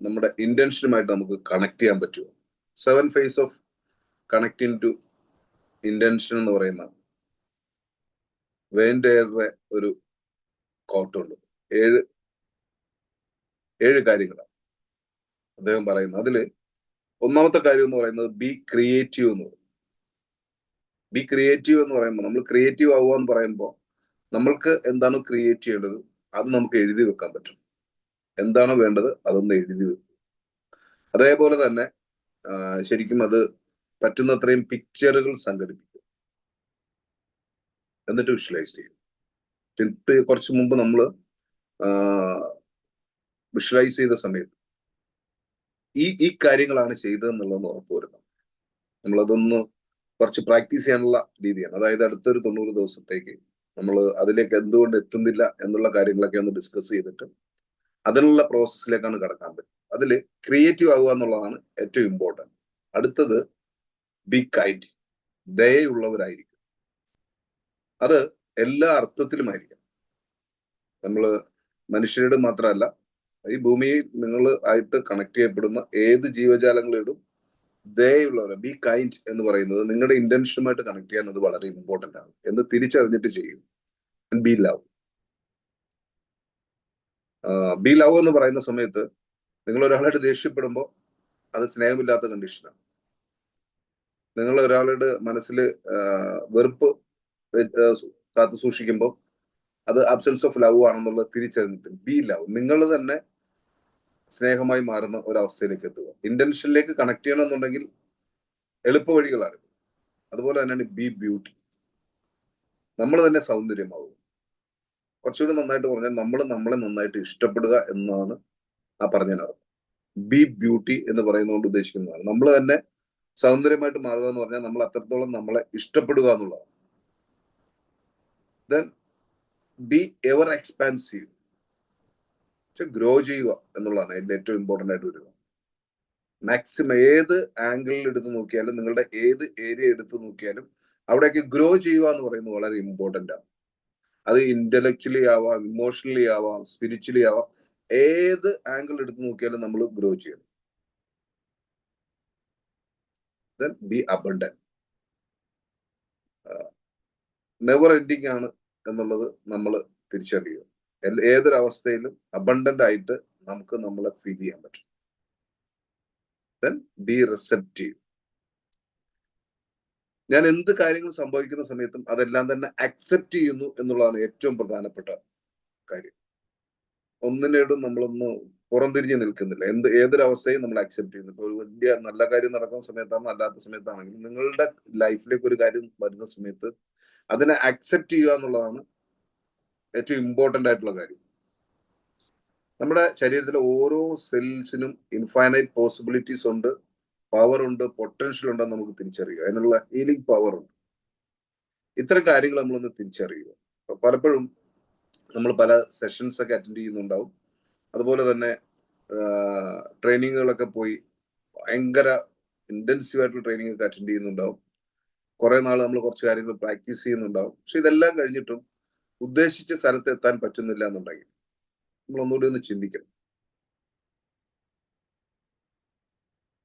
നമ്മുടെ ഇന്റൻഷനുമായിട്ട് നമുക്ക് കണക്ട് ചെയ്യാൻ പറ്റുമോ? Seven phase of connecting to intention എന്ന് പറയുന്ന വേണ്ടേറെ ഒരു കോട്ടുണ്ട് ഏഴ് ഏഴ് കാര്യങ്ങളാണ് അദ്ദേഹം പറയുന്നത്. അതിൽ ഒന്നാമത്തെ കാര്യം എന്ന് പറയുന്നത് ബി ക്രിയേറ്റീവ് എന്ന് പറയും. ബി ക്രിയേറ്റീവ് എന്ന് പറയുമ്പോൾ നമ്മൾ ക്രിയേറ്റീവ് ആവുക എന്ന് പറയുമ്പോൾ നമ്മൾക്ക് എന്താണ് ക്രിയേറ്റ് ചെയ്യേണ്ടത്? അത് നമുക്ക് എഴുതി വെക്കാൻ പറ്റും. എന്താണോ വേണ്ടത് അതൊന്ന് എഴുതി വെക്കും. അതേപോലെ തന്നെ ശരിക്കും അത് പറ്റുന്നത്രയും പിക്ചറുകൾ സംഘടിപ്പിക്കും. എന്നിട്ട് വിഷ്വലൈസ് ചെയ്യും. ഇത് കുറച്ച് മുമ്പ് നമ്മൾ വിഷ്വലൈസ് ചെയ്ത സമയത്ത് ഈ ഈ കാര്യങ്ങളാണ് ചെയ്തതെന്നുള്ളതെന്ന് വരുന്നത് നമ്മളതൊന്ന് കുറച്ച് പ്രാക്ടീസ് ചെയ്യാനുള്ള രീതിയാണ്. അതായത് അടുത്തൊരു തൊണ്ണൂറ് ദിവസത്തേക്ക് നമ്മൾ അതിലേക്ക് എന്തുകൊണ്ട് എത്തുന്നില്ല എന്നുള്ള കാര്യങ്ങളൊക്കെ ഒന്ന് ഡിസ്കസ് ചെയ്തിട്ട് അതിനുള്ള പ്രോസസ്സിലേക്കാണ് കടക്കാൻ പറ്റും അതിൽ ക്രിയേറ്റീവ് ആകുക എന്നുള്ളതാണ് ഏറ്റവും ഇമ്പോർട്ടന്റ് അടുത്തത് ബി കൈൻഡ് ദയുള്ളവരായിരിക്കും അത് എല്ലാ അർത്ഥത്തിലുമായിരിക്കും നമ്മൾ മനുഷ്യരുടെ മാത്രമല്ല ഈ ഭൂമിയിൽ നിങ്ങൾ ആയിട്ട് കണക്ട് ചെയ്യപ്പെടുന്ന ഏത് ജീവജാലങ്ങളിടും ദയുള്ളവരെ ബി കൈൻഡ് എന്ന് പറയുന്നത് നിങ്ങളുടെ ഇന്റൻഷനുമായിട്ട് കണക്ട് ചെയ്യാൻ അത് വളരെ ഇമ്പോർട്ടന്റ് ആണ്. എന്ന് തിരിച്ചറിഞ്ഞിട്ട് ചെയ്യും. ബി ലവ് ബി ലവ് എന്ന് പറയുന്ന സമയത്ത് നിങ്ങൾ ഒരാളായിട്ട് ദേഷ്യപ്പെടുമ്പോൾ അത് സ്നേഹമില്ലാത്ത കണ്ടീഷനാണ് നിങ്ങൾ ഒരാളുടെ മനസ്സിൽ വെറുപ്പ് കാത്തു സൂക്ഷിക്കുമ്പോൾ അത് അബ്സെൻസ് ഓഫ് ലവ് ആണെന്നുള്ളത് തിരിച്ചറിഞ്ഞിട്ട് ബി ലവ് നിങ്ങൾ തന്നെ സ്നേഹമായി മാറുന്ന ഒരവസ്ഥയിലേക്ക് എത്തുക. ഇന്റൻഷനിലേക്ക് കണക്ട് ചെയ്യണമെന്നുണ്ടെങ്കിൽ എളുപ്പ വഴികളാണ് അതുപോലെ തന്നെയാണ് ബി ബ്യൂട്ടി നമ്മൾ തന്നെ സൗന്ദര്യമാവും കുറച്ചുകൂടി നന്നായിട്ട് പറഞ്ഞാൽ നമ്മൾ നമ്മളെ നന്നായിട്ട് ഇഷ്ടപ്പെടുക എന്നാണ് ആ പറഞ്ഞതിനർത്ഥം. ബി ബ്യൂട്ടി എന്ന് പറയുന്നതുകൊണ്ട് ഉദ്ദേശിക്കുന്നതാണ്. നമ്മൾ തന്നെ സൗന്ദര്യമായിട്ട് മാറുക എന്ന് പറഞ്ഞാൽ നമ്മൾ അത്രത്തോളം നമ്മളെ ഇഷ്ടപ്പെടുക എന്നുള്ളതാണ്. Then be ever expansive grow ചെയ്യുക എന്നുള്ളതാണ് അതിന്റെ ഏറ്റവും ഇമ്പോർട്ടന്റ് ആയിട്ട് വരിക. മാക്സിമം ഏത് ആംഗിളിൽ എടുത്ത് നോക്കിയാലും നിങ്ങളുടെ ഏത് ഏരിയ എടുത്ത് നോക്കിയാലും അവിടെയൊക്കെ ഗ്രോ ചെയ്യുക എന്ന് പറയുന്നത് വളരെ ഇമ്പോർട്ടന്റ് ആണ്. അത് ഇന്റലക്ച്വലി ആവാം ഇമോഷണലി ആവാം സ്പിരിച്വലി ആവാം ഏത് ആംഗിൾ എടുത്ത് നോക്കിയാലും നമ്മൾ ഗ്രോ ചെയ്യണം. Then be abundant never ending ആണ് എന്നുള്ളത് നമ്മൾ തിരിച്ചറിയുക. ഏതൊരവസ്ഥയിലും അബണ്ടന്റ് ആയിട്ട് നമുക്ക് നമ്മളെ ഫീൽ ചെയ്യാൻ പറ്റും. ദെൻ ബി റിസെപ്റ്റീവ് ഞാൻ എന്ത് കാര്യങ്ങൾ സംഭവിക്കുന്ന സമയത്തും അതെല്ലാം തന്നെ അക്സെപ്റ്റ് ചെയ്യുന്നു എന്നുള്ളതാണ് ഏറ്റവും പ്രധാനപ്പെട്ട കാര്യം. ഒന്നിനോടും നമ്മളൊന്ന് പുറംതിരിഞ്ഞ് നിൽക്കുന്നില്ല. എന്ത് ഏതൊരവസ്ഥയും നമ്മൾ അക്സെപ്റ്റ് ചെയ്യുന്നു ഒരു വലിയ നല്ല കാര്യം നടക്കുന്ന സമയത്താണോ അല്ലാത്ത സമയത്താണെങ്കിലും നിങ്ങളുടെ ലൈഫിലേക്ക് ഒരു കാര്യം വരുന്ന സമയത്ത് അതിനെ അക്സെപ്റ്റ് ചെയ്യുക എന്നുള്ളതാണ് ഏറ്റവും ഇമ്പോർട്ടന്റ് ആയിട്ടുള്ള കാര്യം. നമ്മുടെ ശരീരത്തിലെ ഓരോ സെൽസിനും ഇൻഫൈനൈറ്റ് പോസിബിലിറ്റീസ് ഉണ്ട്. പവർ ഉണ്ട് പൊട്ടൻഷ്യൽ ഉണ്ടെന്ന് നമുക്ക് തിരിച്ചറിയുക. അതിനുള്ള ഹീലിംഗ് പവർ ഉണ്ട്. ഇത്തരം കാര്യങ്ങൾ നമ്മളൊന്ന് തിരിച്ചറിയുക. പലപ്പോഴും നമ്മൾ പല സെഷൻസ് ഒക്കെ അറ്റൻഡ് ചെയ്യുന്നുണ്ടാവും. അതുപോലെ തന്നെ ട്രെയിനിങ്ങുകളൊക്കെ പോയി ഭയങ്കര ഇന്റൻസീവ് ആയിട്ടുള്ള ട്രെയിനിങ് ഒക്കെ അറ്റൻഡ് ചെയ്യുന്നുണ്ടാവും. കുറെ നാൾ നമ്മൾ കുറച്ച് കാര്യങ്ങൾ പ്രാക്ടീസ് ചെയ്യുന്നുണ്ടാവും. പക്ഷെ ഇതെല്ലാം കഴിഞ്ഞിട്ടും ഉദ്ദേശിച്ച സ്ഥലത്ത് എത്താൻ പറ്റുന്നില്ല എന്നുണ്ടെങ്കിൽ നമ്മൾ ഒന്നുകൂടി ഒന്ന് ചിന്തിക്കണം.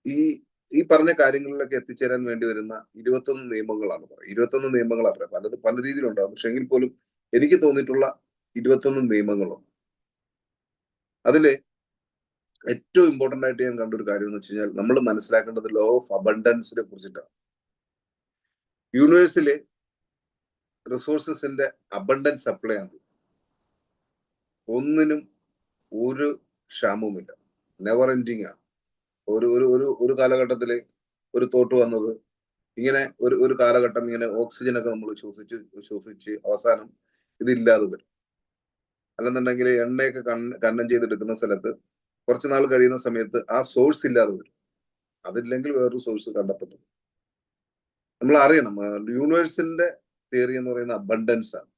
ഈ ഈ പറഞ്ഞ കാര്യങ്ങളിലൊക്കെ എത്തിച്ചേരാൻ വേണ്ടി വരുന്ന ഇരുപത്തൊന്ന് നിയമങ്ങളാണ് പറയുന്നത് ഇരുപത്തൊന്ന് നിയമങ്ങളാണ് പറയുക. പലത് പല രീതിയിലുണ്ടാകും പക്ഷെ എങ്കിൽ പോലും എനിക്ക് തോന്നിയിട്ടുള്ള ഇരുപത്തൊന്ന് നിയമങ്ങളുണ്ട്. അതിൽ ഏറ്റവും ഇമ്പോർട്ടന്റ് ആയിട്ട് ഞാൻ കണ്ടൊരു കാര്യം എന്ന് വെച്ച് കഴിഞ്ഞാൽ നമ്മൾ മനസ്സിലാക്കേണ്ടത് ലോ ഓഫ് അബണ്ടൻസിനെ കുറിച്ചിട്ടാണ്. യൂണിവേഴ്സിലെ റിസോഴ്സസിന്റെ അബണ്ടൻസ് സപ്ലൈ ആണ്. ഒന്നിനും ഒരു ക്ഷാമവുമില്ല. നെവർ എൻഡിങ് ആണ്. ഒരു ഒരു ഒരു ഒരു കാലഘട്ടത്തിൽ ഒരു തോട്ട് വന്നത്. ഇങ്ങനെ ഒരു ഒരു കാലഘട്ടം ഇങ്ങനെ ഓക്സിജൻ ഒക്കെ നമ്മൾ ശ്വസിച്ച് ശ്വസിച്ച് അവസാനം ഇതില്ലാതെ വരും. അല്ലെന്നുണ്ടെങ്കിൽ എണ്ണയൊക്കെ കണ്ണ് കന്നം ചെയ്തെടുക്കുന്ന സ്ഥലത്ത് കുറച്ച് നാൾ കഴിയുന്ന സമയത്ത് ആ സോഴ്സ് ഇല്ലാതെ വരും. അതില്ലെങ്കിൽ വേറൊരു സോഴ്സ് കണ്ടെത്തപ്പെടും. നമ്മൾ അറിയണം യൂണിവേഴ്സിന്റെ തിയറി എന്ന് പറയുന്ന അബണ്ടൻസ് ആണ്.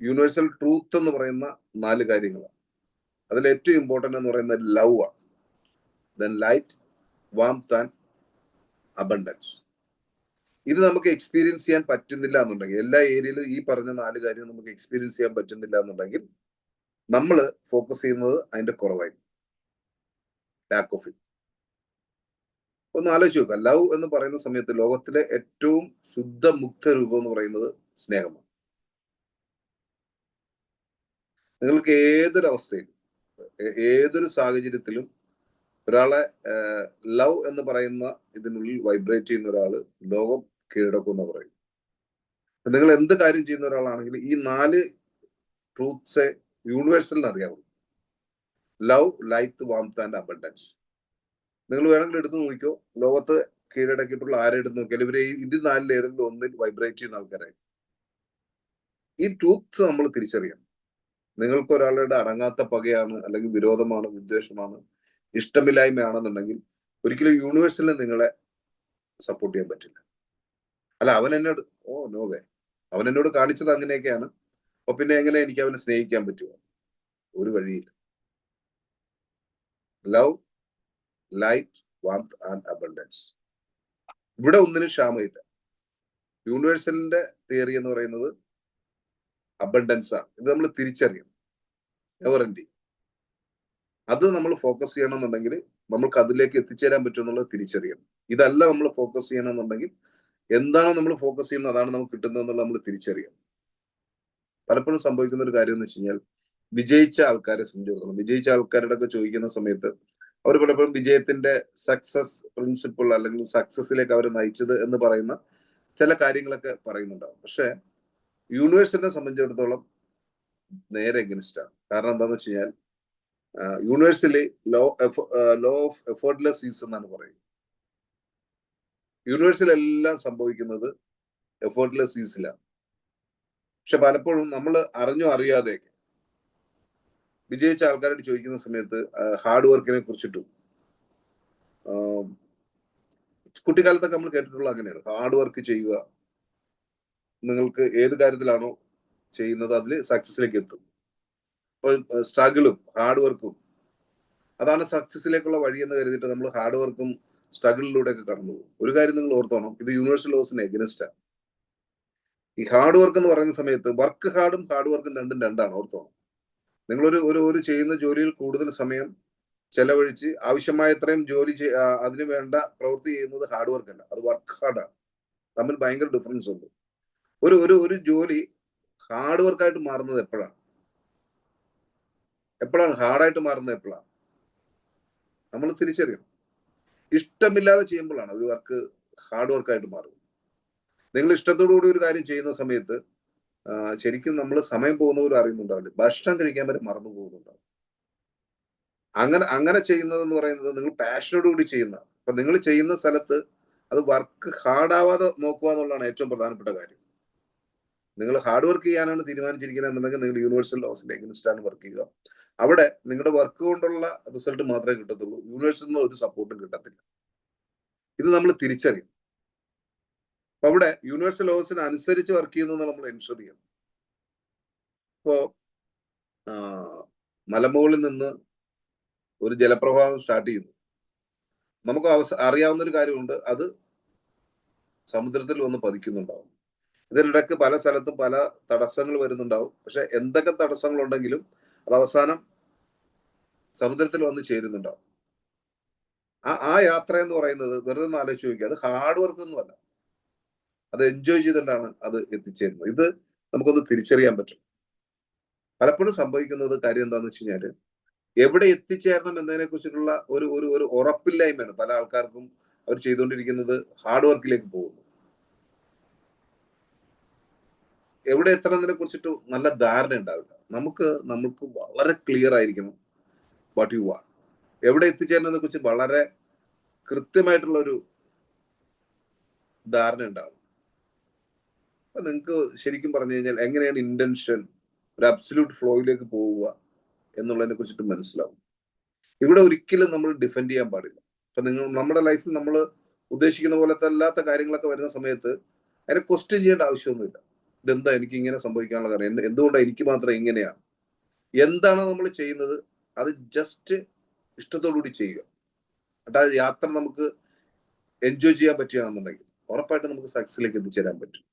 യൂണിവേഴ്സൽ ട്രൂത്ത് എന്ന് പറയുന്ന നാല് കാര്യങ്ങളാണ്. അതിൽ ഏറ്റവും ഇമ്പോർട്ടന്റ് എന്ന് പറയുന്നത് ലവ് ആണ്. Then light, warmth and abundance. ഇത് നമുക്ക് എക്സ്പീരിയൻസ് ചെയ്യാൻ പറ്റുന്നില്ല എന്നുണ്ടെങ്കിൽ എല്ലാ ഏരിയയിലും ഈ പറഞ്ഞ നാല് കാര്യം നമുക്ക് എക്സ്പീരിയൻസ് ചെയ്യാൻ പറ്റുന്നില്ല എന്നുണ്ടെങ്കിൽ നമ്മൾ ഫോക്കസ് ചെയ്യുന്നത് അതിന്റെ കുറവായിരിക്കും. ലാക്ക് ഓഫ് ഇറ്റ് ഒന്ന് ആലോചിച്ച് നോക്കുക ലവ് എന്ന് പറയുന്ന സമയത്ത് ലോകത്തിലെ ഏറ്റവും ശുദ്ധ മുക്ത രൂപം എന്ന് പറയുന്നത് സ്നേഹമാണ്. നിങ്ങൾക്ക് ഏതൊരു അവസ്ഥയിലും ഏതൊരു സാഹചര്യത്തിലും ഒരാളെ ലവ് എന്ന് പറയുന്ന ഇതിനുള്ളിൽ വൈബ്രേറ്റ് ചെയ്യുന്ന ഒരാൾ ലോകം കീഴടക്കും എന്ന് പറയും നിങ്ങൾ എന്ത് കാര്യം ചെയ്യുന്ന ഒരാളാണെങ്കിൽ ഈ നാല് ട്രൂത്ത്സെ യൂണിവേഴ്സലിന് അറിയാവുള്ളൂ. Love light warmth and abundance നിങ്ങൾ വേണമെങ്കിൽ എടുത്ത് നോക്കിക്കോ. ലോകത്ത് കീഴടക്കിയിട്ടുള്ള ആരെ എടുത്ത് നോക്കിയാൽ ഇവരെ ഇത് നാലിൽ ഏതെങ്കിലും ഒന്നിൽ വൈബ്രേറ്റ് ചെയ്യുന്ന ആൾക്കാരായി. ഈ ട്രൂത്ത്സ് നമ്മൾ തിരിച്ചറിയണം. നിങ്ങൾക്ക് ഒരാളുടെ അടങ്ങാത്ത പകയാണ് അല്ലെങ്കിൽ വിരോധമാണ് വിദ്വേഷമാണ് ഇഷ്ടമില്ലായ്മയാണെന്നുണ്ടെങ്കിൽ ഒരിക്കലും യൂണിവേഴ്സലിന് നിങ്ങളെ സപ്പോർട്ട് ചെയ്യാൻ പറ്റില്ല. അല്ല അവൻ എന്നോട് ഓ നോ വേ അവൻ എന്നോട് കാണിച്ചത് അങ്ങനെയൊക്കെയാണ്. അപ്പൊ പിന്നെ എങ്ങനെ എനിക്ക് അവനെ സ്നേഹിക്കാൻ പറ്റുമോ ഒരു വഴിയില്ല. Love light warmth and abundance ഇവിടെ ഒന്നിനും ക്ഷാമയില്ല യൂണിവേഴ്സലിന്റെ തിയറി എന്ന് പറയുന്നത് അബണ്ടൻസ് ആണ്. ഇത് നമ്മൾ തിരിച്ചറിയണം. എവർ അത് നമ്മൾ ഫോക്കസ് ചെയ്യണമെന്നുണ്ടെങ്കിൽ നമ്മൾക്ക് അതിലേക്ക് എത്തിച്ചേരാൻ പറ്റും എന്നുള്ളത് തിരിച്ചറിയണം. ഇതല്ല നമ്മൾ ഫോക്കസ് ചെയ്യണമെന്നുണ്ടെങ്കിൽ എന്താണ് നമ്മൾ ഫോക്കസ് ചെയ്യുന്നത്? അതാണ് നമുക്ക് കിട്ടുന്നത് എന്നുള്ളത് നമ്മൾ തിരിച്ചറിയണം. പലപ്പോഴും സംഭവിക്കുന്ന ഒരു കാര്യം എന്ന് വെച്ച് കഴിഞ്ഞാൽ വിജയിച്ച ആൾക്കാരെ സംബന്ധിച്ചിടത്തോളം വിജയിച്ച ആൾക്കാരുടെ ഒക്കെ ചോദിക്കുന്ന സമയത്ത് അവർ പലപ്പോഴും വിജയത്തിന്റെ സക്സസ് പ്രിൻസിപ്പിൾ അല്ലെങ്കിൽ സക്സസിലേക്ക് അവർ നയിച്ചത് എന്ന് പറയുന്ന ചില കാര്യങ്ങളൊക്കെ പറയുന്നുണ്ടാവും. പക്ഷെ യൂണിവേഴ്സിനെ സംബന്ധിച്ചിടത്തോളം നേരെ എഗനിസ്റ്റ് ആണ്. കാരണം എന്താണെന്ന് വെച്ച് കഴിഞ്ഞാൽ യൂണിവേഴ്സിലി law law of effortless ease എന്നാണ് പറയുന്നത്. യൂണിവേഴ്സിൽ എല്ലാം സംഭവിക്കുന്നത് എഫേർട്ട്ലെസ് ഈസിലാണ് പക്ഷെ പലപ്പോഴും നമ്മൾ അറിഞ്ഞോ അറിയാതെയൊക്കെ വിജയിച്ച ആൾക്കാരോട് ചോദിക്കുന്ന സമയത്ത് ഹാർഡ് വർക്കിനെ കുറിച്ചിട്ടും കുട്ടിക്കാലത്തൊക്കെ നമ്മൾ കേട്ടിട്ടുള്ള അങ്ങനെയാണ്. ഹാർഡ് വർക്ക് ചെയ്യുക നിങ്ങൾക്ക് ഏത് കാര്യത്തിലാണോ ചെയ്യുന്നത് അതിൽ സക്സസിലേക്ക് എത്തും. സ്ട്രഗിളും ഹാർഡ് വർക്കും അതാണ് സക്സസിലേക്കുള്ള വഴി എന്ന് കരുതിയിട്ട് നമ്മൾ ഹാർഡ് വർക്കും സ്ട്രഗിളിലൂടെ ഒക്കെ കടന്നു പോകും. ഒരു കാര്യം നിങ്ങൾ ഓർത്തോണം ഇത് യൂണിവേഴ്സൽ ലോസിന് എഗനിസ്റ്റ് ആണ് ഈ ഹാർഡ് വർക്ക് എന്ന് പറയുന്ന സമയത്ത് വർക്ക് ഹാർഡും ഹാർഡ് വർക്കും രണ്ടും രണ്ടാണ് ഓർത്തോണം. നിങ്ങളൊരു ഒരു ഒരു ചെയ്യുന്ന ജോലിയിൽ കൂടുതൽ സമയം ചെലവഴിച്ച് ആവശ്യമായത്രയും ജോലി ചെയ്- ആ, അതിന് വേണ്ട പ്രവൃത്തി ചെയ്യുന്നത് ഹാർഡ് വർക്ക് അല്ല അത് വർക്ക് ഹാർഡാണ് തമ്മിൽ ഭയങ്കര ഡിഫറൻസ് ഉണ്ട്. ഒരു ഒരു ഒരു ജോലി ഹാർഡ് വർക്കായിട്ട് മാറുന്നത് എപ്പോഴാണ്? എപ്പോഴാണ് ഹാർഡായിട്ട് മാറുന്നത് എപ്പോഴാണ്? നമ്മൾ തിരിച്ചറിയണം. ഇഷ്ടമില്ലാതെ ചെയ്യുമ്പോഴാണ് ഒരു വർക്ക് ഹാർഡ് വർക്കായിട്ട് മാറുന്നത്. നിങ്ങൾ ഇഷ്ടത്തോടു കൂടി ഒരു കാര്യം ചെയ്യുന്ന സമയത്ത് ശരിക്കും നമ്മൾ സമയം പോകുന്നവരും അറിയുന്നുണ്ടാവില്ല? ഭക്ഷണം കഴിക്കാൻ വരെ മറന്നു പോകുന്നുണ്ടാവും. അങ്ങനെ അങ്ങനെ ചെയ്യുന്നതെന്ന് പറയുന്നത് നിങ്ങൾ പാഷനോട് കൂടി ചെയ്യുന്ന അപ്പൊ നിങ്ങൾ ചെയ്യുന്ന സ്ഥലത്ത് അത് വർക്ക് ഹാർഡ് ആവാതെ നോക്കുക എന്നുള്ളതാണ് ഏറ്റവും പ്രധാനപ്പെട്ട കാര്യം. നിങ്ങൾ ഹാർഡ് വർക്ക് ചെയ്യാനാണ് തീരുമാനിച്ചിരിക്കുന്നത് എന്നുണ്ടെങ്കിൽ നിങ്ങൾ യൂണിവേഴ്സൽ ലോസിന്റെ എഗനിസ്റ്റാണ് വർക്ക് ചെയ്യുക. അവിടെ നിങ്ങളുടെ വർക്ക് കൊണ്ടുള്ള റിസൾട്ട് മാത്രമേ കിട്ടത്തുള്ളൂ. യൂണിവേഴ്സിൽ നിന്ന് ഒരു സപ്പോർട്ടും കിട്ടത്തില്ല. ഇത് നമ്മൾ തിരിച്ചറിയും അപ്പൊ അവിടെ യൂണിവേഴ്സൽ ലോസിന് അനുസരിച്ച് വർക്ക് ചെയ്യുന്നത് നമ്മൾ എൻഷുർ ചെയ്യണം. ഇപ്പോ മലമുകളിൽ നിന്ന് ഒരു ജലപ്രവാഹം സ്റ്റാർട്ട് ചെയ്യുന്നു. നമുക്ക് അറിയാവുന്ന ഒരു കാര്യമുണ്ട്. അത് സമുദ്രത്തിൽ വന്ന് പതിക്കുന്നുണ്ടാവും. ഇതിനിടയ്ക്ക് പല സ്ഥലത്തും പല തടസ്സങ്ങൾ വരുന്നുണ്ടാവും. പക്ഷെ എന്തൊക്കെ തടസ്സങ്ങൾ ഉണ്ടെങ്കിലും അത് അവസാനം സമുദ്രത്തിൽ വന്ന് ചേരുന്നുണ്ടാവും. ആ ആ യാത്ര എന്ന് പറയുന്നത് വെറുതെ ഒന്ന് ആലോചിച്ച് നോക്കുക അത് ഹാർഡ് വർക്ക് ഒന്നുമല്ല അത് എൻജോയ് ചെയ്തുകൊണ്ടാണ് അത് എത്തിച്ചേരുന്നത്. ഇത് നമുക്കൊന്ന് തിരിച്ചറിയാൻ പറ്റും. പലപ്പോഴും സംഭവിക്കുന്നത് കാര്യം എന്താന്ന് വെച്ച് കഴിഞ്ഞാൽ എവിടെ എത്തിച്ചേരണം എന്നതിനെ കുറിച്ചിട്ടുള്ള ഒരു ഒരു ഒരു ഉറപ്പില്ലായ്മയാണ് പല ആൾക്കാർക്കും അവർ ചെയ്തുകൊണ്ടിരിക്കുന്നത് ഹാർഡ് വർക്കിലേക്ക് പോകുന്നു എവിടെ എത്തണമെന്നതിനെ കുറിച്ചിട്ട് നല്ല ധാരണ ഉണ്ടാവില്ല. നമുക്ക് നമുക്ക് വളരെ ക്ലിയർ ആയിരിക്കണം വാട്ട് യു വാണ്ട് എവിടെ എത്തിച്ചേരുന്നതിനെ കുറിച്ച് വളരെ കൃത്യമായിട്ടുള്ള ഒരു ധാരണ ഉണ്ടാവും. അപ്പൊ നിങ്ങൾക്ക് ശരിക്കും പറഞ്ഞു കഴിഞ്ഞാൽ എങ്ങനെയാണ് ഇന്റൻഷൻ ഒരു അബ്സല്യൂട്ട് ഫ്ലോയിലേക്ക് പോവുക എന്നുള്ളതിനെ കുറിച്ചിട്ട് മനസ്സിലാവും. ഇവിടെ ഒരിക്കലും നമ്മൾ ഡിഫെൻഡ് ചെയ്യാൻ പാടില്ല. അപ്പൊ നിങ്ങൾ നമ്മുടെ ലൈഫിൽ നമ്മൾ ഉദ്ദേശിക്കുന്ന പോലത്തെ അല്ലാത്ത കാര്യങ്ങളൊക്കെ വരുന്ന സമയത്ത് അതിനെ ക്വസ്റ്റ്യൻ ചെയ്യേണ്ട ആവശ്യമൊന്നുമില്ല. ഇതെന്താ എനിക്ക് ഇങ്ങനെ സംഭവിക്കാനുള്ള കാരണം? എന്തുകൊണ്ടാണ് എനിക്ക് മാത്രം ഇങ്ങനെയാണ്? എന്താണ് നമ്മൾ ചെയ്യുന്നത്? അത് ജസ്റ്റ് ഇഷ്ടത്തോടുകൂടി ചെയ്യുക. ആ യാത്ര നമുക്ക് എൻജോയ് ചെയ്യാൻ പറ്റുകയാണെന്നുണ്ടെങ്കിൽ ഉറപ്പായിട്ട് നമുക്ക് സക്സസിലേക്ക് എത്തിച്ചേരാൻ പറ്റും.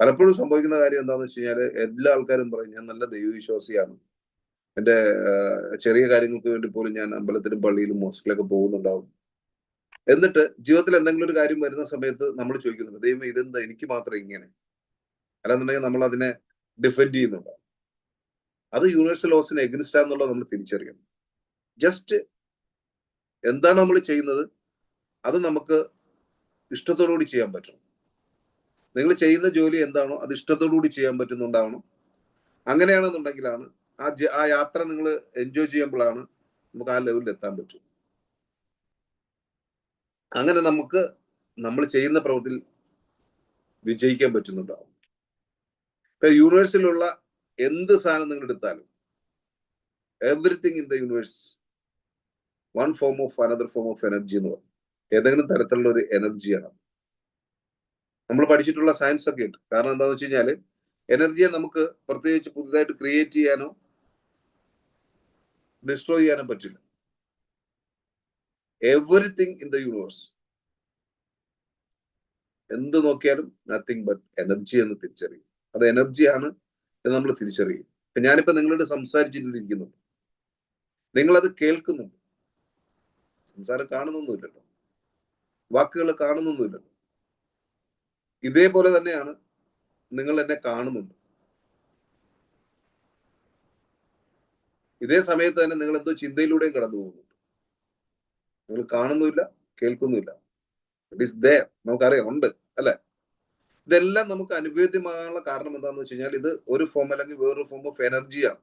പലപ്പോഴും സംഭവിക്കുന്ന കാര്യം എന്താണെന്ന് വെച്ച് കഴിഞ്ഞാൽ എല്ലാ ആൾക്കാരും പറയും ഞാൻ നല്ല ദൈവവിശ്വാസിയാണ്. എന്റെ ചെറിയ കാര്യങ്ങൾക്ക് വേണ്ടി പോലും ഞാൻ അമ്പലത്തിലും പള്ളിയിലും മോസ്കിലൊക്കെ പോകുന്നുണ്ടാവും. എന്നിട്ട് ജീവിതത്തിൽ എന്തെങ്കിലും ഒരു കാര്യം വരുന്ന സമയത്ത് നമ്മൾ ചോദിക്കുന്നുണ്ട് ദൈവം ഇതെന്താ? എനിക്ക് മാത്രം ഇങ്ങനെ. അല്ലെന്നുണ്ടെങ്കിൽ നമ്മൾ അതിനെ ഡിഫെൻഡ് ചെയ്യുന്നുണ്ട്. അത് യൂണിവേഴ്സൽ ലോസിന് എഗ്നിസ്റ്റ് ആണെന്നുള്ളത് നമ്മൾ തിരിച്ചറിയണം. ജസ്റ്റ് എന്താണ് നമ്മൾ ചെയ്യുന്നത്? അത് നമുക്ക് ഇഷ്ടത്തോടുകൂടി ചെയ്യാൻ പറ്റണം നിങ്ങൾ ചെയ്യുന്ന ജോലി എന്താണോ അത് ഇഷ്ടത്തോടുകൂടി ചെയ്യാൻ പറ്റുന്നുണ്ടാവണം. അങ്ങനെയാണെന്നുണ്ടെങ്കിലാണ് ആ ആ യാത്ര നിങ്ങൾ എൻജോയ് ചെയ്യുമ്പോഴാണ് നമുക്ക് ആ ലെവലിൽ എത്താൻ പറ്റും. അങ്ങനെ നമുക്ക് നമ്മൾ ചെയ്യുന്ന പ്രവൃത്തിയിൽ വിജയിക്കാൻ പറ്റുന്നുണ്ടാവും. യൂണിവേഴ്സിലുള്ള എന്ത് സാധനം നിങ്ങൾ എടുത്താലും everything in the universe one form of another form of energy എന്ന് പറയും. ഏതെങ്കിലും തരത്തിലുള്ള ഒരു എനർജിയാണ് നമ്മൾ പഠിച്ചിട്ടുള്ള സയൻസ് ഒക്കെ ഉണ്ട്. കാരണം എന്താണെന്ന് വെച്ച് കഴിഞ്ഞാൽ എനർജിയെ നമുക്ക് പ്രത്യേകിച്ച് പുതുതായിട്ട് ക്രിയേറ്റ് ചെയ്യാനോ ഡിസ്ട്രോയ് ചെയ്യാനോ പറ്റില്ല. എവറിത്തിങ് ഇൻ ദ യൂണിവേഴ്സ് എന്ത് നോക്കിയാലും നത്തിങ് ബട്ട് എനർജി എന്ന് തിരിച്ചറിയും. അത് എനർജിയാണ് എന്ന് നമ്മൾ തിരിച്ചറിയും. ഇപ്പൊ ഞാനിപ്പോ നിങ്ങളോട് സംസാരിച്ചിരുന്നിരിക്കുന്നുണ്ട് നിങ്ങളത് കേൾക്കുന്നുണ്ട്. സംസാരം കാണുന്നൊന്നുമില്ലല്ലോ. വാക്കുകൾ കാണുന്നൊന്നുമില്ലല്ലോ. ഇതേപോലെ തന്നെയാണ് നിങ്ങൾ എന്നെ കാണുന്നുണ്ട്. ഇതേ സമയത്ത് തന്നെ നിങ്ങൾ എന്തോ ചിന്തയിലൂടെ കടന്നു പോകുന്നുണ്ട്. നിങ്ങൾ കാണുന്നുമില്ല കേൾക്കുന്നുമില്ല. ഇറ്റ് ഈസ് ദേ നമുക്കറിയാം ഉണ്ട് അല്ലെ? ഇതെല്ലാം നമുക്ക് അനുഭവേദ്യമാകാനുള്ള കാരണം എന്താണെന്ന് വെച്ച് കഴിഞ്ഞാൽ ഇത് ഒരു ഫോം അല്ലെങ്കിൽ വേറൊരു ഫോം ഓഫ് എനർജിയാണ്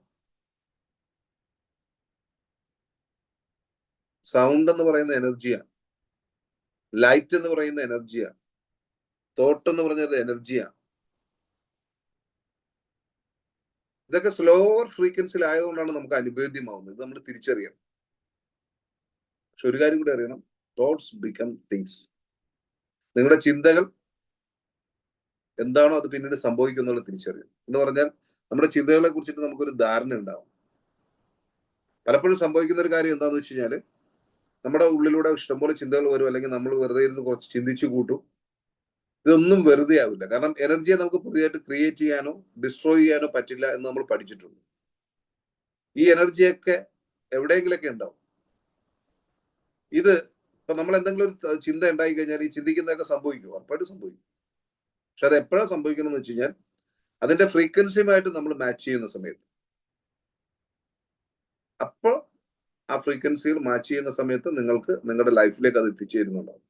സൗണ്ട് എന്ന് പറയുന്ന എനർജിയാണ് ലൈറ്റ് എന്ന് പറയുന്ന എനർജിയാണ് തോട്ട് എന്ന് പറഞ്ഞത് എനർജിയാണ് ഇതൊക്കെ സ്ലോവർ ഫ്രീക്വൻസിയിൽ ആയതുകൊണ്ടാണ് നമുക്ക് അനുഭവ്യമാവുന്നത് ഇത് നമ്മൾ തിരിച്ചറിയണം. പക്ഷെ ഒരു കാര്യം കൂടി അറിയണം. തോട്ട്സ് ബിക്കം തിങ്സ് നിങ്ങളുടെ ചിന്തകൾ എന്താണോ അത് പിന്നീട് സംഭവിക്കുന്നുള്ള തിരിച്ചറിയും എന്ന് പറഞ്ഞാൽ നമ്മുടെ ചിന്തകളെ കുറിച്ചിട്ട് നമുക്കൊരു ധാരണ ഉണ്ടാവും. പലപ്പോഴും സംഭവിക്കുന്ന ഒരു കാര്യം എന്താണെന്ന് വെച്ച് കഴിഞ്ഞാൽ നമ്മുടെ ഉള്ളിലൂടെ ഇഷ്ടംപോലെ ചിന്തകൾ വരും അല്ലെങ്കിൽ നമ്മൾ വെറുതെ ഇരുന്ന് കുറച്ച് ചിന്തിച്ചു കൂട്ടും. ഇതൊന്നും വെറുതെ ആവില്ല. കാരണം എനർജിയെ നമുക്ക് പുതിയതായിട്ട് ക്രിയേറ്റ് ചെയ്യാനോ ഡിസ്ട്രോയ് ചെയ്യാനോ പറ്റില്ല എന്ന് നമ്മൾ പഠിച്ചിട്ടുണ്ട്. ഈ എനർജിയൊക്കെ എവിടെയെങ്കിലൊക്കെ ഉണ്ടാവും. ഇത് ഇപ്പൊ നമ്മൾ എന്തെങ്കിലും ഒരു ചിന്ത ഉണ്ടായി കഴിഞ്ഞാൽ ഈ ചിന്തിക്കുന്നതൊക്കെ സംഭവിക്കും. ഉറപ്പായിട്ട് സംഭവിക്കും. പക്ഷെ അത് എപ്പോഴാണ് സംഭവിക്കുന്നത് വെച്ച് കഴിഞ്ഞാൽ അതിന്റെ ഫ്രീക്വൻസിയുമായിട്ട് നമ്മൾ മാച്ച് ചെയ്യുന്ന സമയത്ത്. അപ്പോൾ ആ ഫ്രീക്വൻസിയിൽ മാച്ച് ചെയ്യുന്ന സമയത്ത് നിങ്ങൾക്ക് നിങ്ങളുടെ ലൈഫിലേക്ക് അത് എത്തിച്ചേരുന്നുണ്ടാവും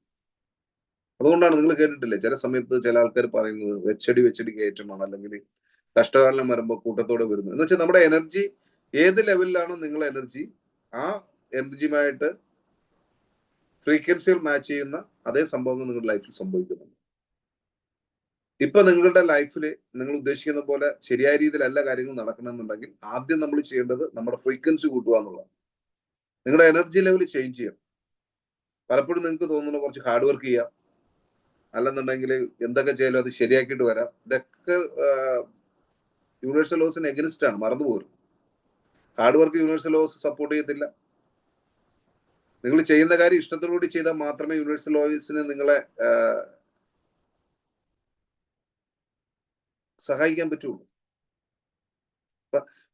അതുകൊണ്ടാണ് നിങ്ങൾ കേട്ടിട്ടില്ലേ ചില സമയത്ത് ചില ആൾക്കാർ പറയുന്നത് വെച്ചടി വെച്ചടി കയറ്റമാണ് അല്ലെങ്കിൽ കഷ്ടകാലം വരുമ്പോൾ കൂട്ടത്തോടെ വരുന്നു. എന്ന് വെച്ചാൽ നമ്മുടെ എനർജി ഏത് ലെവലിലാണോ നിങ്ങളുടെ എനർജി ആ എനർജിയുമായിട്ട് ഫ്രീക്വൻസിയിൽ മാച്ച് ചെയ്യുന്ന അതേ സംഭവങ്ങൾ നിങ്ങളുടെ ലൈഫിൽ സംഭവിക്കുന്നുണ്ട്. ഇപ്പൊ നിങ്ങളുടെ ലൈഫിൽ നിങ്ങൾ ഉദ്ദേശിക്കുന്ന പോലെ ശരിയായ രീതിയിലല്ല കാര്യങ്ങൾ നടക്കണമെന്നുണ്ടെങ്കിൽ ആദ്യം നമ്മൾ ചെയ്യേണ്ടത് നമ്മുടെ ഫ്രീക്വൻസി കൂട്ടുക എന്നുള്ളതാണ്. നിങ്ങളുടെ എനർജി ലെവൽ ചേഞ്ച് ചെയ്യാം. പലപ്പോഴും നിങ്ങൾക്ക് തോന്നുന്നു കുറച്ച് ഹാർഡ് വർക്ക് ചെയ്യാം. അല്ലെന്നുണ്ടെങ്കിൽ എന്തൊക്കെ ചെയ്യാലും അത് ശരിയാക്കിയിട്ട് വരാം. ഇതൊക്കെ യൂണിവേഴ്സൽ ലോസിന് എഗനിസ്റ്റ് ആണ്. മറന്നു പോരും hard work universal laws support ചെയ്യത്തില്ല. നിങ്ങൾ ചെയ്യുന്ന കാര്യം ഇഷ്ടത്തോടുകൂടി ചെയ്താൽ മാത്രമേ യൂണിവേഴ്സൽ ലോസിന് നിങ്ങളെ ആ, സഹായിക്കാൻ പറ്റുള്ളൂ.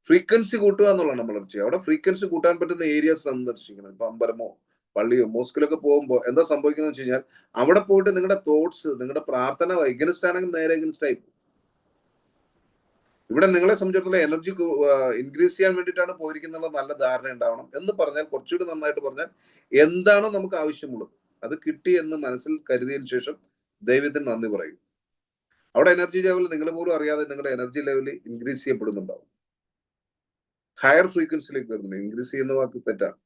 ഫ്രീക്വൻസി കൂട്ടുക എന്നുള്ളതാണ് നമ്മൾ ചെയ്യുക. അവിടെ ഫ്രീക്വൻസി കൂട്ടാൻ പറ്റുന്ന ഏരിയാസ് സന്ദർശിക്കണം ഇപ്പൊ അമ്പലമോ പള്ളിയോ മോസ്കിലൊക്കെ പോകുമ്പോൾ എന്താ സംഭവിക്കുന്നത് വെച്ച് കഴിഞ്ഞാൽ അവിടെ പോയിട്ട് നിങ്ങളുടെ തോട്ട്സ് നിങ്ങളുടെ പ്രാർത്ഥന എഗനിസ്റ്റ് ആണെങ്കിൽ നേരെ എഗനിസ്റ്റ് ആയി ഇവിടെ നിങ്ങളെ സംബന്ധിച്ചിടത്തോളം എനർജി ഇൻക്രീസ് ചെയ്യാൻ വേണ്ടിയിട്ടാണ് പോയിരിക്കുന്നുള്ള നല്ല ധാരണ ഉണ്ടാവണം എന്ന് പറഞ്ഞാൽ കുറച്ചുകൂടി നന്നായിട്ട് പറഞ്ഞാൽ എന്താണോ നമുക്ക് ആവശ്യമുള്ളത്. അത് കിട്ടി എന്ന് മനസ്സിൽ കരുതിയതിനു ശേഷം ദൈവത്തിന് നന്ദി പറയും അവിടെ എനർജി ലെവൽ നിങ്ങൾ പോലും അറിയാതെ നിങ്ങളുടെ എനർജി ലെവൽ ഇൻക്രീസ് ചെയ്യപ്പെടുന്നുണ്ടാവും. ഹയർ ഫ്രീക്വൻസിയിലേക്ക് വരുന്നുണ്ട്. ഇൻക്രീസ് ചെയ്യുന്ന വാക്ക് തെറ്റാണ്.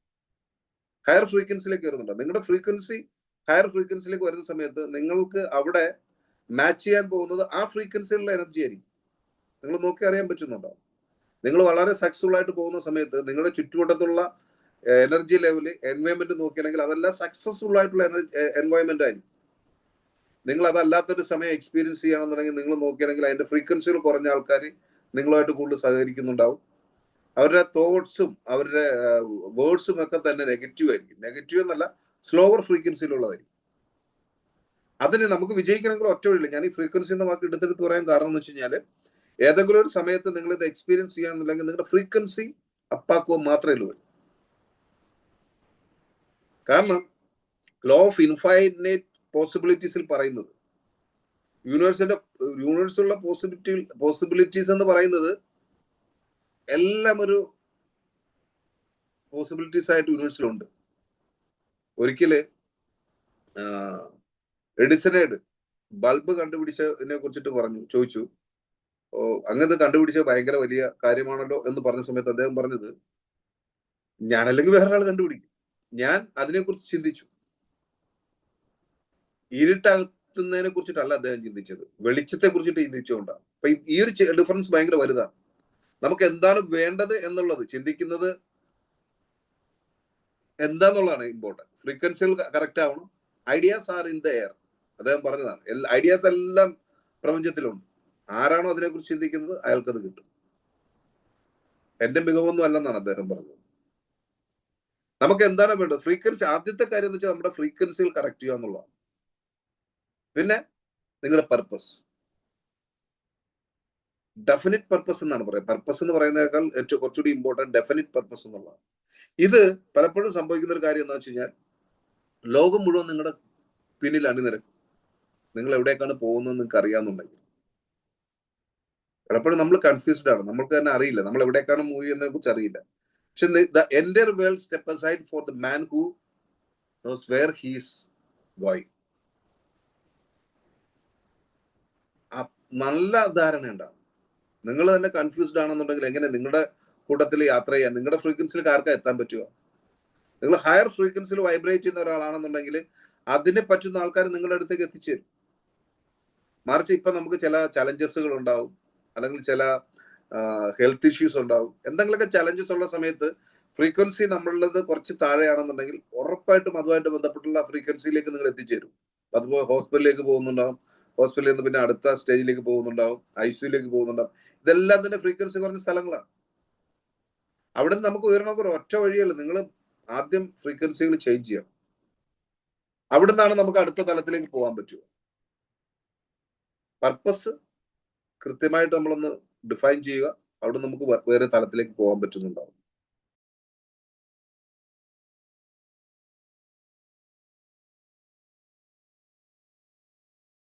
ഹയർ ഫ്രീക്വൻസിയിലേക്ക് വരുന്നുണ്ട്. നിങ്ങളുടെ ഫ്രീക്വൻസി ഹയർ ഫ്രീക്വൻസിയിലേക്ക് വരുന്ന സമയത്ത് നിങ്ങൾക്ക് അവിടെ മാച്ച് ചെയ്യാൻ പോകുന്നത് ആ ഫ്രീക്വൻസിയിലുള്ള എനർജി ആയിരിക്കും. നിങ്ങൾ നോക്കി അറിയാൻ പറ്റുന്നുണ്ടാവും നിങ്ങൾ വളരെ സക്സസ്ഫുൾ ആയിട്ട് പോകുന്ന സമയത്ത് നിങ്ങളുടെ ചുറ്റുവട്ടത്തുള്ള എനർജി ലെവൽ എൻവയോൺമെന്റ് നോക്കുകയാണെങ്കിൽ അതെല്ലാം സക്സസ്ഫുൾ ആയിട്ടുള്ള എനർജി എൻവയോൺമെന്റ് ആയിരിക്കും. നിങ്ങൾ അതല്ലാത്തൊരു സമയം എക്സ്പീരിയൻസ് ചെയ്യണമെന്നുണ്ടെങ്കിൽ നിങ്ങൾ നോക്കുകയാണെങ്കിൽ അതിന്റെ ഫ്രീക്വൻസികൾ കുറഞ്ഞ ആൾക്കാർ നിങ്ങളുമായിട്ട് കൂടുതൽ സഹകരിക്കുന്നുണ്ടാവും. അവരുടെ തോട്ട്സും അവരുടെ വേർഡ്സും ഒക്കെ തന്നെ നെഗറ്റീവ് ആയിരിക്കും. നെഗറ്റീവ് എന്നല്ല സ്ലോവർ ഫ്രീക്വൻസിയിലുള്ളതായിരിക്കും അതിന് നമുക്ക് വിജയിക്കണമെങ്കിൽ ഒറ്റ വഴിയില്ല. ഞാൻ ഈ ഫ്രീക്വൻസി എന്ന വാക്ക് എടുത്തെടുത്ത് പറയാൻ കാരണം എന്ന് വെച്ച് കഴിഞ്ഞാൽ ഏതെങ്കിലും ഒരു സമയത്ത് നിങ്ങൾ ഇത് എക്സ്പീരിയൻസ് ചെയ്യാന്നുണ്ടെങ്കിൽ നിങ്ങളുടെ ഫ്രീക്വൻസി അപ്പാക്കുക മാത്രമേ ഉള്ളൂ. കാരണം ലോ ഓഫ് ഇൻഫൈനൈറ്റ് പോസിബിലിറ്റീസിൽ പറയുന്നത്. യൂണിവേഴ്സിന്റെ യൂണിവേഴ്സിലുള്ള പോസിബിലിറ്റി പോസിബിലിറ്റീസ് എന്ന് പറയുന്നത് എല്ലാം ഒരു പോസിബിലിറ്റീസ് ആയിട്ട് യൂണിവേഴ്സിലുണ്ട് ഒരിക്കൽ എഡിസനേഡ് ബൾബ് കണ്ടുപിടിച്ചതിനെ കുറിച്ചിട്ട് പറഞ്ഞു ചോദിച്ചു. അങ്ങനെ കണ്ടുപിടിച്ച ഭയങ്കര വലിയ കാര്യമാണല്ലോ എന്ന് പറഞ്ഞ സമയത്ത് അദ്ദേഹം പറഞ്ഞത് ഞാനല്ലെങ്കിൽ വേറെ ആൾ കണ്ടുപിടിക്കും. ഞാൻ അതിനെക്കുറിച്ച് ചിന്തിച്ചു. ഇരുട്ടകത്തുന്നതിനെ കുറിച്ചിട്ടല്ല അദ്ദേഹം ചിന്തിച്ചത്. വെളിച്ചത്തെ കുറിച്ചിട്ട് ചിന്തിച്ചുകൊണ്ടാണ്. അപ്പൊ ഈ- ഒരു ഡിഫറൻസ് ഭയങ്കര വലുതാണ്. നമുക്ക് എന്താണ് വേണ്ടത് എന്നുള്ളത് ചിന്തിക്കുന്നത് എന്താന്നുള്ളതാണ് ഇമ്പോർട്ടന്റ് ഫ്രീക്വൻസികൾ കറക്റ്റ് ആവണം. Ideas are in the air അദ്ദേഹം പറഞ്ഞതാണ്. ഐഡിയാസ് എല്ലാം പ്രപഞ്ചത്തിലുണ്ട്. ആരാണോ അതിനെക്കുറിച്ച് ചിന്തിക്കുന്നത് അയാൾക്കത് കിട്ടും. എന്റെ മികവൊന്നും അല്ലെന്നാണ് അദ്ദേഹം പറഞ്ഞത്. നമുക്ക് എന്താണ് വേണ്ടത്? ഫ്രീക്വൻസി ആദ്യത്തെ കാര്യം എന്ന് വെച്ചാൽ നമ്മുടെ ഫ്രീക്വൻസികൾ കറക്റ്റ് ചെയ്യുക എന്നുള്ളതാണ്. പിന്നെ നിങ്ങളുടെ പർപ്പസ് ഡെഫിനിറ്റ് പർപ്പസ് എന്നാണ് പറയുന്നത് പർപ്പസ് എന്ന് പറയുന്നതിനേക്കാൾ ഏറ്റവും കുറച്ചുകൂടി ഇമ്പോർട്ടന്റ് ഡെഫിനിറ്റ് പർപ്പസ് എന്നുള്ളതാണ്. ഇത് പലപ്പോഴും സംഭവിക്കുന്ന ഒരു കാര്യം എന്താ വെച്ച് കഴിഞ്ഞാൽ ലോകം മുഴുവൻ നിങ്ങളുടെ പിന്നിൽ അണിനിരക്കും. നിങ്ങൾ എവിടേക്കാണ് പോകുന്നത് നിങ്ങൾക്ക് അറിയാമെന്നുണ്ടെങ്കിൽ. പലപ്പോഴും നമ്മൾ കൺഫ്യൂസ്ഡ് ആണ്. നമ്മൾക്ക് തന്നെ അറിയില്ല. നമ്മൾ എവിടേക്കാണ് മൂവി ചെയ്യുന്നതിനെ കുറിച്ച് അറിയില്ല. പക്ഷെ the entire world step aside for the man who knows where he's going നല്ല ധാരണ ഉണ്ടാവും. നിങ്ങൾ തന്നെ കൺഫ്യൂസ്ഡ് ആണെന്നുണ്ടെങ്കിൽ എങ്ങനെ നിങ്ങളുടെ കൂട്ടത്തിൽ യാത്ര ചെയ്യാൻ നിങ്ങളുടെ ഫ്രീക്വൻസിയിൽ ആർക്കാ എത്താൻ പറ്റുമോ നിങ്ങൾ ഹയർ ഫ്രീക്വൻസിയിൽ വൈബ്രേറ്റ് ചെയ്യുന്ന ഒരാളാണെന്നുണ്ടെങ്കിൽ അതിനെ പറ്റുന്ന ആൾക്കാർ നിങ്ങളുടെ അടുത്തേക്ക് എത്തിച്ചേരും മറിച്ച് ഇപ്പൊ നമുക്ക് ചില ചലഞ്ചസുകൾ ഉണ്ടാവും. അല്ലെങ്കിൽ ചില ഹെൽത്ത് ഇഷ്യൂസ് ഉണ്ടാവും. എന്തെങ്കിലുമൊക്കെ ചലഞ്ചസ് ഉള്ള സമയത്ത് ഫ്രീക്വൻസി നമ്മളുള്ളത് കുറച്ച് താഴെയാണെന്നുണ്ടെങ്കിൽ ഉറപ്പായിട്ടും അതുമായിട്ട് ബന്ധപ്പെട്ടുള്ള ഫ്രീക്വൻസിയിലേക്ക് നിങ്ങൾ എത്തിച്ചേരും. അതുപോലെ ഹോസ്പിറ്റലിലേക്ക് പോകുന്നുണ്ടാവും. ഹോസ്പിറ്റലിൽ നിന്ന് പിന്നെ അടുത്ത സ്റ്റേജിലേക്ക് പോകുന്നുണ്ടാവും ഐ സിയുലേക്ക് പോകുന്നുണ്ടാവും. ഇതെല്ലാം തന്നെ ഫ്രീക്വൻസി കുറഞ്ഞ സ്ഥലങ്ങളാണ്. അവിടെ നിന്ന് നമുക്ക് ഒരു ഒറ്റ വഴിയല്ല. നിങ്ങൾ ആദ്യം ഫ്രീക്വൻസികൾ ചേഞ്ച് ചെയ്യണം. അവിടെ നിന്നാണ് നമുക്ക് അടുത്ത തലത്തിലേക്ക് പോകാൻ പറ്റുക. പർപ്പസ് കൃത്യമായിട്ട് നമ്മളൊന്ന് ഡിഫൈൻ ചെയ്യുക. അവിടെ നമുക്ക് വേറെ തലത്തിലേക്ക് പോകാൻ പറ്റുന്നുണ്ടാവും.